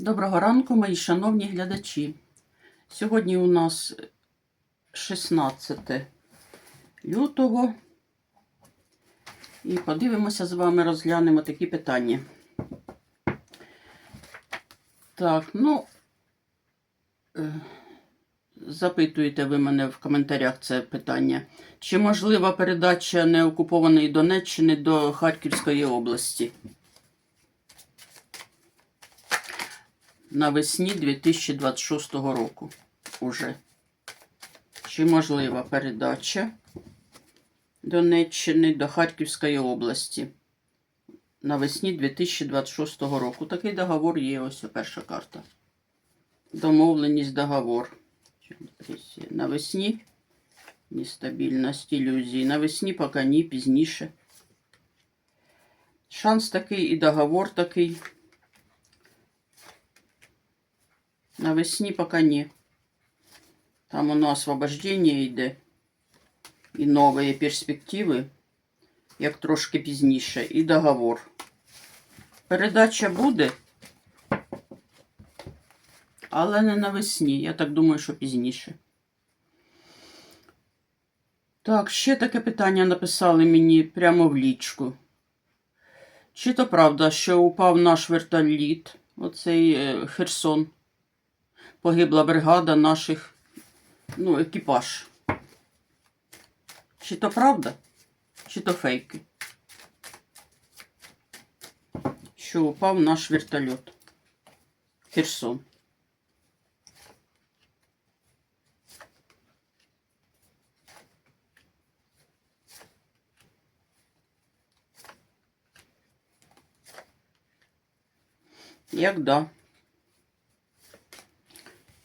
Доброго ранку, мої шановні глядачі. Сьогодні у нас 16 лютого. І подивимося з вами, розглянемо такі питання. Так, ну, е, запитуєте ви мене в коментарях це питання. Чи можлива передача неокупованої Донеччини до Харківської області? Навесні 2026 року уже. Чи можлива передача Донеччини до Харківської області навесні 2026 року? Такий договор є, ось перша карта. Домовленість договор. Навесні нестабільність, ілюзії. Навесні поки ні, пізніше. Шанс такий і договор такий. Навесні поки ні. Там нас освобождення йде. І нові перспективи, як трошки пізніше, і договор. Передача буде, але не навесні. Я так думаю, що пізніше. Так, ще таке питання написали мені прямо в лічку. Чи то правда, що упав наш вертоліт, оцей е, Херсон? Погибла бригада наших, ну, екіпаж. Чи то правда, чи то фейки? Що упав наш вертольот. Херсон. Як да.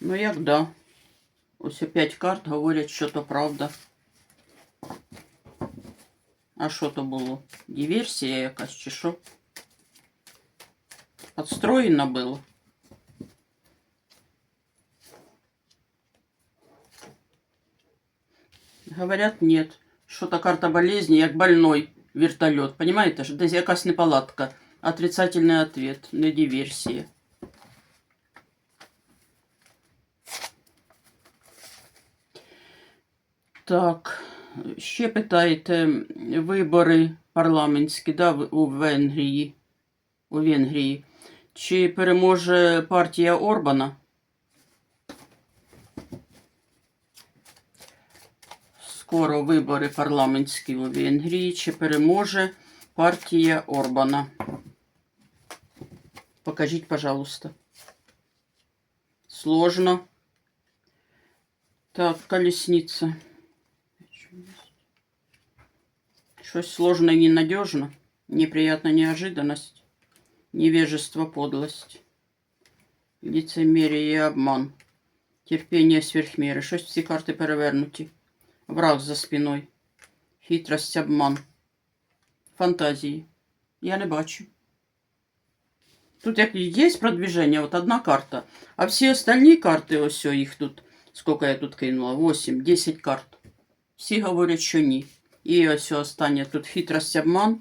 Ну, як да. Ось опять карт говорять, що то правда. А що то було? Диверсія якась чи що? Подстроєно було. Говорят, нет. Что-то карта болезни, як больной вертолет. Понимаете, десь якась неполадка. Отрицательный ответ, не диверсия. Так, ще питаєте, вибори парламентські да, у Венгрії. У Венгрії. Чи переможе партія Орбана? Скоро вибори парламентські у Венгрії. Чи переможе партія Орбана? Покажіть, пожалуйста. Сложно. Так, колесница. Щось сложно и ненадежно. Неприятная неожиданность. Невежество, подлость. Лицемерие и обман. Терпение сверхміри. Щось всі карти перевернуті. Враг за спиною. Хитрость, обман. Фантазії. Я не бачу. Тут як є продвиження, от одна карта. А всі остальні карти, ось о, їх тут, скільки я тут кинула, 8, 10 карт. Всі говорять, що ні. І ось останнє тут хитрость обман.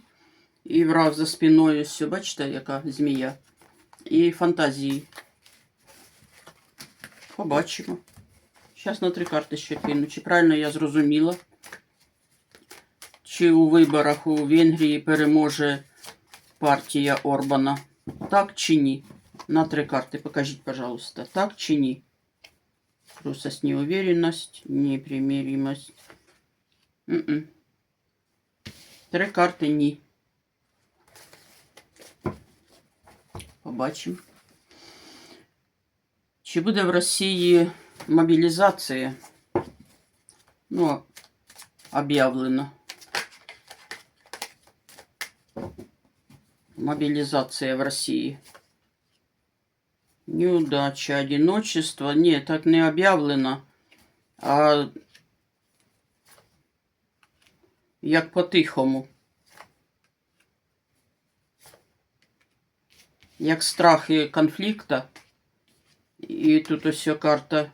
І враг за спиною, ось, бачите, яка змія. І фантазії. Побачимо. Зараз на три карти ще кину. Чи правильно я зрозуміла? Чи у виборах у Венгрії переможе партія Орбана? Так чи ні? На три карти покажіть, пожалуйста. Так чи ні? Трусость, неуверенность, непримиримость. М-м. Три карти ні. Побачимо. Чи буде в Росії мобілізація? Ну, об'явлено. Мобилизация в России. Неудача, одиночество. Ні, так не об'явлено. А як по-тихому. Як страхи конфлікта. І тут ось карта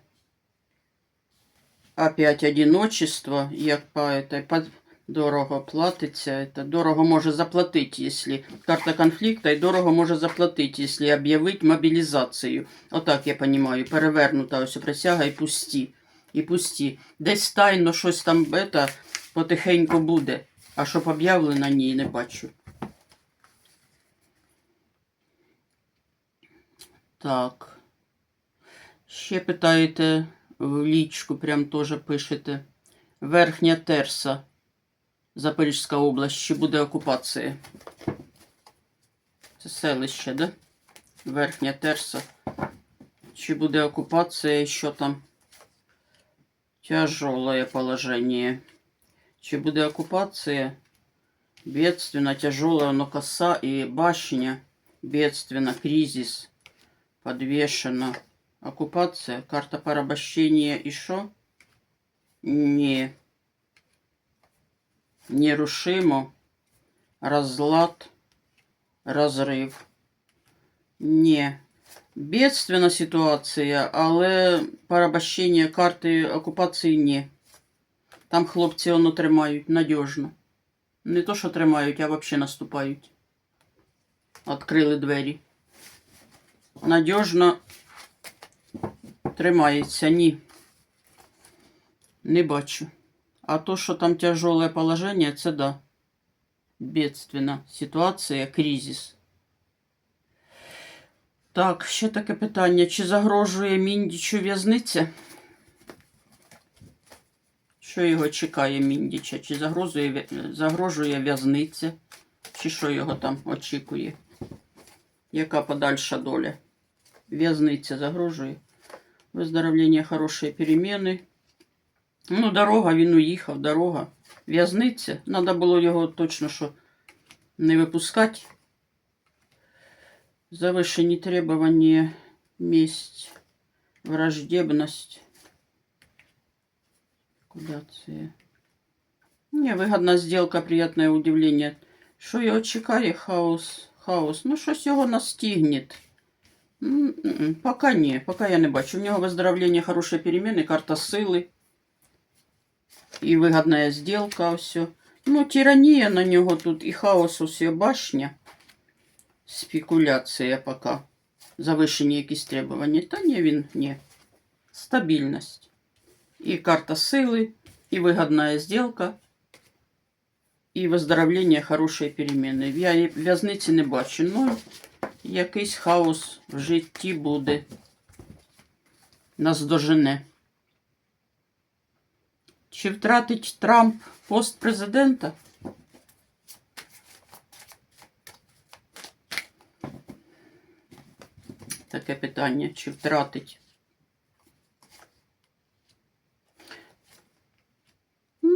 опять одиночество, як по этой, по, Дорого платиться. Это дорого може заплатити, якщо карта конфлікта, і дорого може заплатити, якщо об'явити мобілізацію. Отак я розумію. Перевернута ось присяга і пусті. І пусті. Десь тайно щось там это, потихеньку буде. А щоб об'явлено, ні, не бачу. Так. Ще питаєте в лічку, прям теж пишете. Верхня Терса, Запорізька область, чи буде окупація? Це селище, да? Верхня Терса. Чи буде окупація, що там? Тяжелое положение. Чи буде оккупация? Бедственно, тяжелая, но коса и башня. Бедственно, кризис. Подвешена. Оккупация, карта порабощения и шо? Не. Нерушимо. Разлад. Разрыв. Не. Бедственна ситуація, але порабощення карти окупації ні. Там хлопці воно тримають надіжно. Не то, що тримають, а взагалі наступають. Відкрили двері. Надіжно тримається, ні. Не бачу. А то, що там тяжеле положення, це да. Бедственна ситуація, кризис. Так, ще таке питання. Чи загрожує Міндічу в'язниця? Що його чекає Міндіча? Чи загрожує, загрожує в'язниця? Чи що його там очікує? Яка подальша доля? В'язниця загрожує. Виздоровлення, хороші переміни. Ну, дорога, він уїхав, дорога. В'язниця. Треба було його точно що не випускати. Завышение требования, месть, враждебность. Куда це? Не, выгодна сделка, приятное удивление. Що його чекає? Хаос, хаос. Ну, щось його настигнет. М-м-м, Пока ні, пока я не бачу. У нього виздоровлення, хороші переміни, карта сили. І вигідна сделка, все. Ну, тиранія на нього тут, і хаос, усе башня. Спекуляція пока. Завищені якісь требування. Та ні, він ні. Стабільність. І карта сили, і вигідна сделка, і виздоровлення хорошої переміни. Я в'язниці не бачу. Ну, якийсь хаос в житті буде. Нас дожене. Чи втратить Трамп пост президента? Таке питання, чи втратить.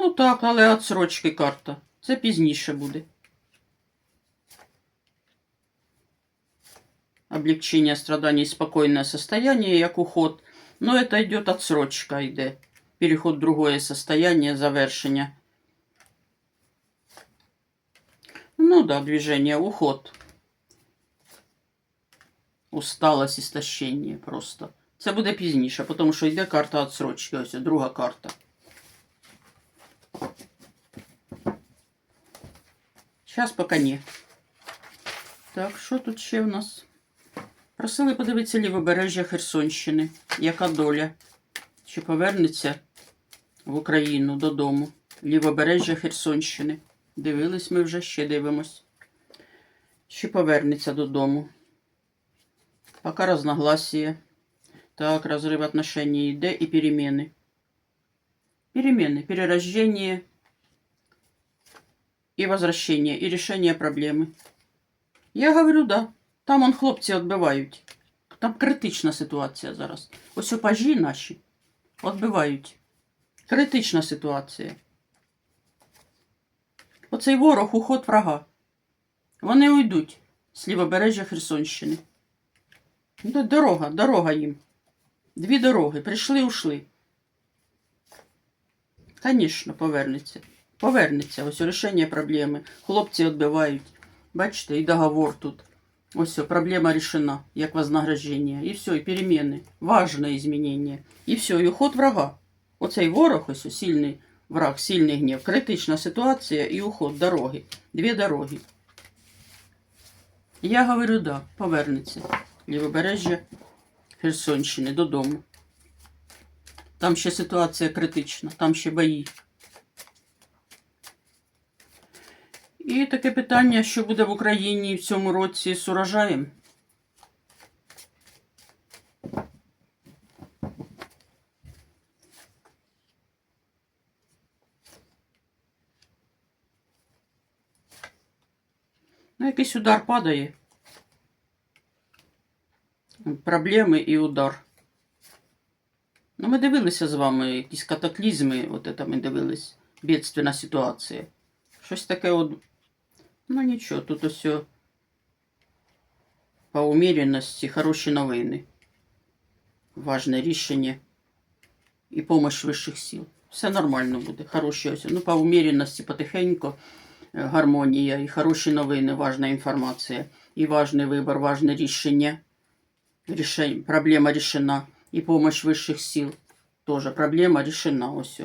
Ну так, але отсрочки карта. Це пізніше буде. Облегчение страданий, спокойное состояние, як уход. Но это идет отсрочка, йде. Переход в другое состояние, завершення. Ну да, движение, уход. Усталость, істощення просто. Це буде пізніше, тому що йде карта отсрочки. Ось друга карта. Зараз поки ні. Так, що тут ще в нас? Просили подивитися лівобережжя Херсонщини. Яка доля? Чи повернеться в Україну додому? Лівобережжя Херсонщини. Дивились ми вже, ще дивимось. Чи повернеться додому? Пока разногласия. Так, разрыв отношений йде и перемены. Перемены, перерождение и возвращение, и решение проблемы. Я говорю, да. Там он хлопці відбивають. Там критична ситуація зараз. Ось опажі наші відбивають. Критична ситуація. Оцей ворог уход врага. Вони уйдуть з лівобережжя Херсонщини. Дорога, дорога їм. Дві дороги. Прийшли, ушли. Звісно, повернеться. Повернеться. Ось рішення проблеми. Хлопці відбивають. Бачите, і договор тут. Ось проблема решена, як вознаграждення. І все, і переміни. Важне змінення. І все, і уход врага. Оцей ворог ось сильний Враг, сильний гнів, критична ситуація і уход дороги. Дві дороги. Я говорю, да, повернеться. Лівобережжя Херсонщини додому. Там ще ситуація критична, там ще бої. І таке питання, що буде в Україні в цьому році з урожаєм. Ну, якийсь удар падає. Проблеми і удар. Ну, ми дивилися з вами якісь катаклізми, от це ми дивились. Бідственна ситуація. Щось таке от. Ну нічого, тут ось по уміряності хороші новини. Важне рішення і помощь вищих сил. Все нормально буде. Хороші ось. Ну, по уміряності потихеньку е, гармонія і хороші новини, важна інформація. І важний вибір, важне рішення. Рішень, проблема рішена. І помощь вищих сил. Тоже проблема рішена ось.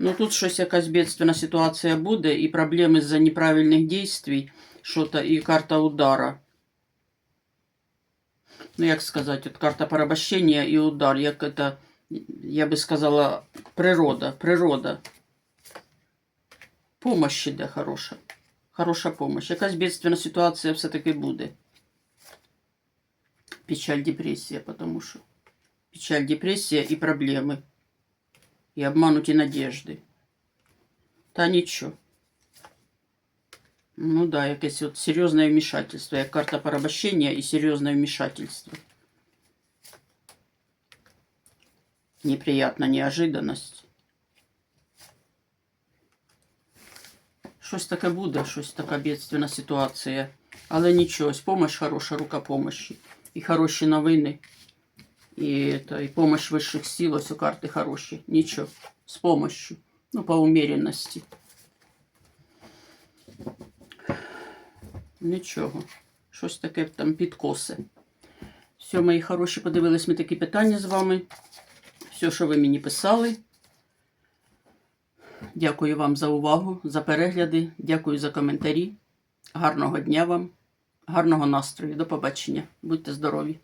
Ну тут щось якась бедственна ситуація буде, і проблеми з-за неправильних дійствій, що-то, і карта удара. Ну, як сказати, от карта порабощення і удар, як это, я би сказала, природа, природа. Помощь іде хороша. Хороша помощь. Якась бедственна ситуація все-таки буде. Печаль, депресія, потому що печаль, депресія і проблеми. І обмануті надежди. Та нічого. Ну да, якесь от серйозне вмішательство, як карта порабощення і серйозне вмішательство. Неприятна неожиданность. Щось таке буде, щось така бедственна ситуація. Але нічого, ось помощь хороша, рука помощі. І хороші новини. І, то, і помощь сил, ось у карти хороші. Нічого. З помощью. Ну, по умеренності. Нічого. Щось таке там підкоси. Все, мої хороші, подивились ми такі питання з вами. Все, що ви мені писали. Дякую вам за увагу, за перегляди. Дякую за коментарі. Гарного дня вам, гарного настрою. До побачення. Будьте здорові!